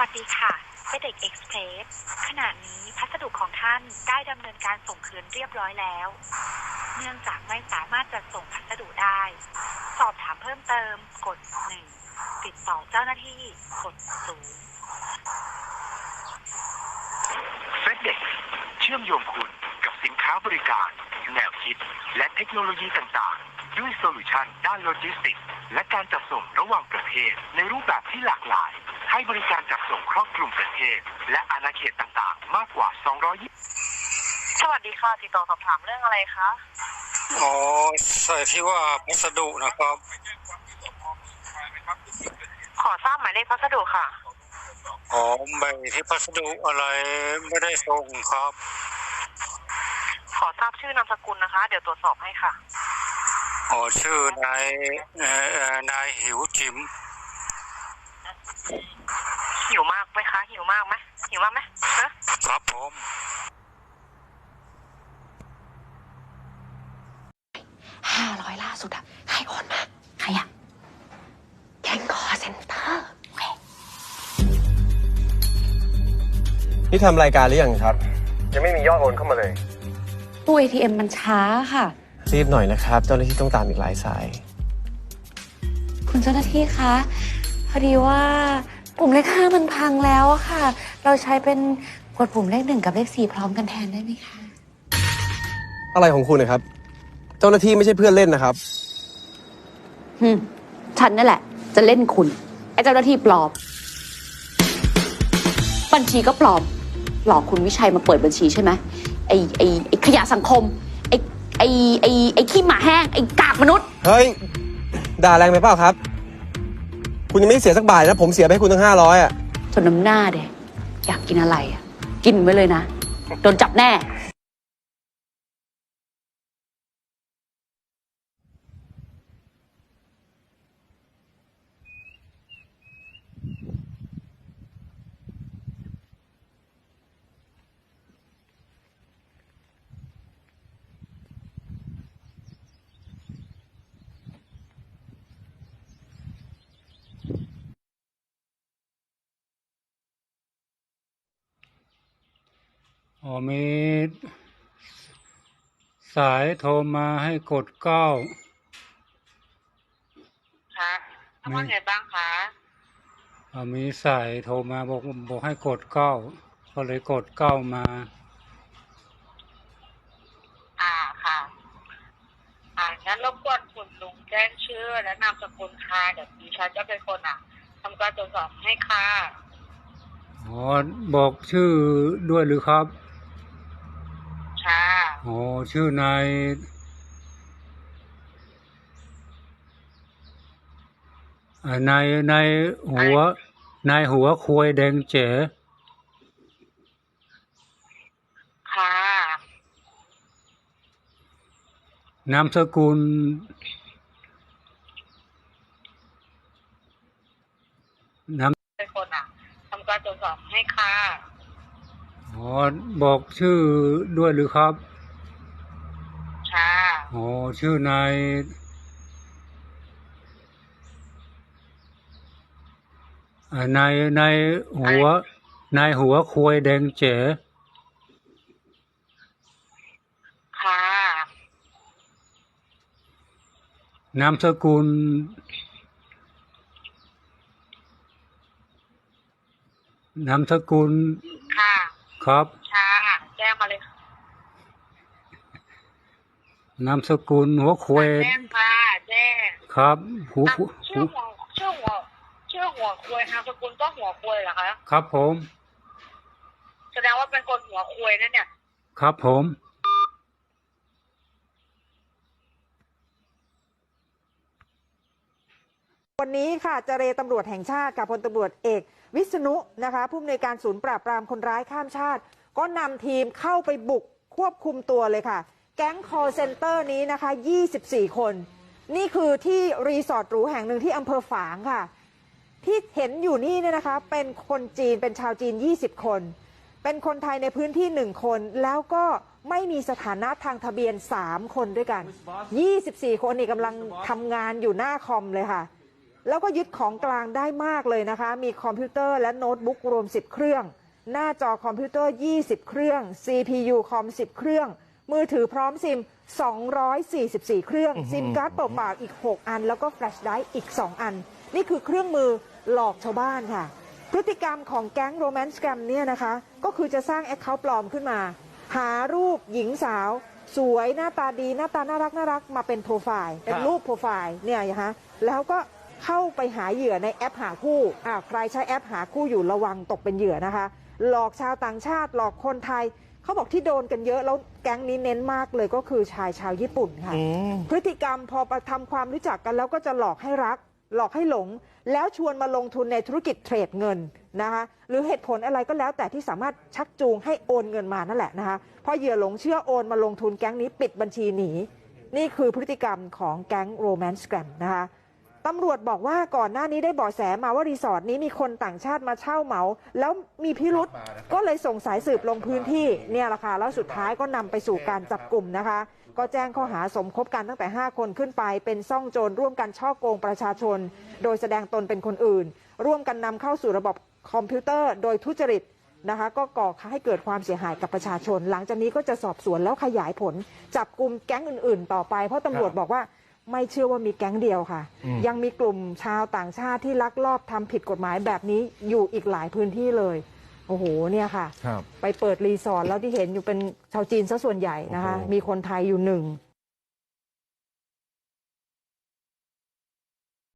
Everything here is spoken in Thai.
วัสดีค่ะเฟเด็กเอ็กซ์เพรสขณะนี้พัสดุของท่านได้ดำเนินการส่งคืนเรียบร้อยแล้ว เนื่องจากไม่สามารถจัดส่งพัสดุได้ สอบถามเพิ่มเติมกด 1 ติดต่อเจ้าหน้าที่กด0เฟดเด็กเชื่อมโยงคุณกับสินค้าบริการ แนวคิด และเทคโนโลยีต่างๆ ด้วยโซลูชันด้านโลจิสติกส์และการจัดส่งระหว่างประเทศในรูปแบบที่หลากหลาย ให้บริการจัดส่งครอบคลุมประเทศ และอาณาเขตต่างๆ มากกว่า 220 สวัสดีค่ะ ติดต่อสอบถามเรื่องอะไรคะ อ๋อใส่ที่ว่าพัสดุนะครับ ขอทราบหมายเลขพัสดุค่ะ อ๋อใบที่พัสดุอะไรไม่ได้ส่งครับ ขอทราบชื่อนามสกุลนะคะ เดี๋ยวตรวจสอบให้ค่ะ อ๋อชื่อนายเอ่อเอ่อนายหิวจิมหิวมากไหมคะ หิ วมากไหมหิวมากไหมเนอะครับผม ห้าร้อยล่าสุดอะใครโอนมา ใครอะแก๊งคอเซ็นเตอร์โอเคนี่ทำรายการหรือยังครับ ยังไม่มียอดโอนเข้ามาเลย ตู้ ATM มันช้าค่ะ รีบหน่อยนะครับ เจ้าหน้าที่ต้องตามอีกหลายสาย คุณเจ้าหน้าที่คะ พอดีว่า ปุ่มเลขห้ามันพังแล้วอะค่ะ เราใช้เป็นกดปุ่มเลขหนึ่งกับเลขสี่พร้อมกันแทนได้ไหมคะ อะไรของคุณนะครับ เจ้าหน้าที่ไม่ใช่เพื่อนเล่นนะครับฮึมฉันนั่นแหละ จะเล่นคุณไอ้เจ้าหน้าที่ปลอม บัญชีก็ปลอม หลอกคุณวิชัยมาเปิดบัญชีใช่ไหมไอ้ไอ้ไอ้ขยะสังคม ไอ้ไอ้ไอ้ไอ้ขี้หมาแห้ง ไอ้กากมนุษย์ เฮ้ย ด่าแรงไปเปล่าครับ คุณยังไม่เสียสักบาทนะผมเสียไปให้คุณตั้งห้าร้อยอะจนน้ำหน้าเด็อยากกินอะไรอะกินไว้เลยนะ โดนจับแน่ อ๋อมีสายโทรมาให้กดเก้าคะทำว่าไงบ้างคะอ่ามีสายโทรมาบอกบอกให้กดเก้าก็เลยกดเก้ามา อ่าค่ะ อ่างั้นรบกวนคุณลุงแจ้งชื่อและนามสกุลค่ะเดี๋ยวดิฉันจะเป็นคนอะทำการตรวจสอบให้ค่ะอ๋อบอกชื่อด้วยหรือครับ ค่ะอ๋อชื่อนายอ่านายนายหัวนายหัวควยแดงเจ๋ค่ะนามสกุลนามเป็นคนอะทำการตรวจสอบให้ค่ะอ๋อบอกชื่อด้วยหรือครับค่ะ อ๋อชื่อนายอ่านายนายหัวนายหัวควยแดงเจ๋ค่ะนามสกุลนามสกุลค่ะ ครับ ค่ะ แจ้งมาเลยค่ะ นามสกุลหัวควยแจ้งค่ะแจ้งครับหูอะหูชื่อหัวชื่อหัวชื่อหัวควยนามสกุลก็หัวควยเหรอคะครับผม แสดงว่าเป็นคนหัวควยนั่นเนี่ยครับผม วันนี้ค่ะเจรตำรวจแห่งชาติกับพลตำรวจเอก วิษณุนะคะผู้อำนวยการศูนย์ปราบปรามคนร้ายข้ามชาติ ก็นำทีมเข้าไปบุกควบคุมตัวเลยค่ะ แก๊ง call center นี้นะคะ 24 คน นี่คือที่รีสอร์ทหรูแห่งหนึ่งที่อำเภอฝางค่ะ ที่เห็นอยู่นี่เนี่ยนะคะ เป็นคนจีนเป็นชาวจีน 20 คน เป็นคนไทยในพื้นที่ 1 คน แล้วก็ไม่มีสถานะทางทะเบียน 3 คนด้วยกัน 24 คนนี่กำลังทำงานอยู่หน้าคอมเลยค่ะ แล้วก็ยึดของกลางได้มากเลยนะคะ มีคอมพิวเตอร์และโน้ตบุ๊กรวม 10 เครื่อง หน้าจอคอมพิวเตอร์ 20 เครื่อง CPU คอม 10 เครื่อง มือถือพร้อมซิม 244 เครื่อง ซิมการ์ดเปล่าๆอีก 6 อัน แล้วก็แฟลชไดรฟ์อีก 2 อัน นี่คือเครื่องมือหลอกชาวบ้านค่ะ พฤติกรรมของแก๊งโรแมนต์แกรมเนี่ยนะคะ ก็คือจะสร้างแอคเคาท์ปลอมขึ้นมา หารูปหญิงสาว สวยหน้าตาดีหน้าตาน่ารักน่ารักมาเป็นโปรไฟล์เป็นรูปโปรไฟล์เนี่ยนะคะแล้วก็เข้าไปหาเหยื่อในแอปหาคู่อ่าใครใช้แอปหาคู่อยู่ระวังตกเป็นเหยื่อนะคะ หลอกชาวต่างชาติ หลอกคนไทย เขาบอกที่โดนกันเยอะแล้วแก๊งนี้เน้นมากเลยก็คือชายชาวญี่ปุ่นค่ะพฤติกรรมพอประทำความรู้จักกันแล้วก็จะหลอกให้รัก หลอกให้หลง แล้วชวนมาลงทุนในธุรกิจเทรดเงินนะคะหรือเหตุผลอะไรก็แล้วแต่ที่สามารถชักจูงให้โอนเงินมานั่นแหละนะคะพอเหยื่อหลงเชื่อโอนมาลงทุนแก๊งนี้ปิดบัญชีหนี นี่คือพฤติกรรมของแก๊งโรแมนต์แกรมนะคะ ตำรวจบอกว่าก่อนหน้านี้ได้เบาะแสมาว่ารีสอร์ทนี้มีคนต่างชาติมาเช่าเหมา แล้วมีพิรุษก็เลยส่งสายสืบลงพื้นที่เนี่ยแหละค่ะแล้วสุดท้ายก็นำไปสู่การจับกลุ่มนะคะ ก็แจ้งข้อหาสมคบกันตั้งแต่ 5 คนขึ้นไป เป็นซ่องโจรร่วมกันช่อโกงประชาชน โดยแสดงตนเป็นคนอื่น ร่วมกันนำเข้าสู่ระบบคอมพิวเตอร์ โดยทุจริตนะคะก็ก่อให้เกิดความเสียหายกับประชาชน หลังจากนี้ก็จะสอบสวนแล้วขยายผล จับกลุ่มแก๊งอื่น ๆ ต่อไป เพราะตำรวจบอกว่า ไม่เชื่อว่ามีแก๊งเดียวค่ะ ยังมีกลุ่มชาวต่างชาติที่ลักลอบทำผิดกฎหมายแบบนี้อยู่อีกหลายพื้นที่เลย โอ้โหเนี่ยค่ะครับไปเปิดรีสอร์ทแล้วที่เห็นอยู่เป็นชาวจีนซะส่วนใหญ่นะคะโอ้โหมีคนไทยอยู่หนึ่ง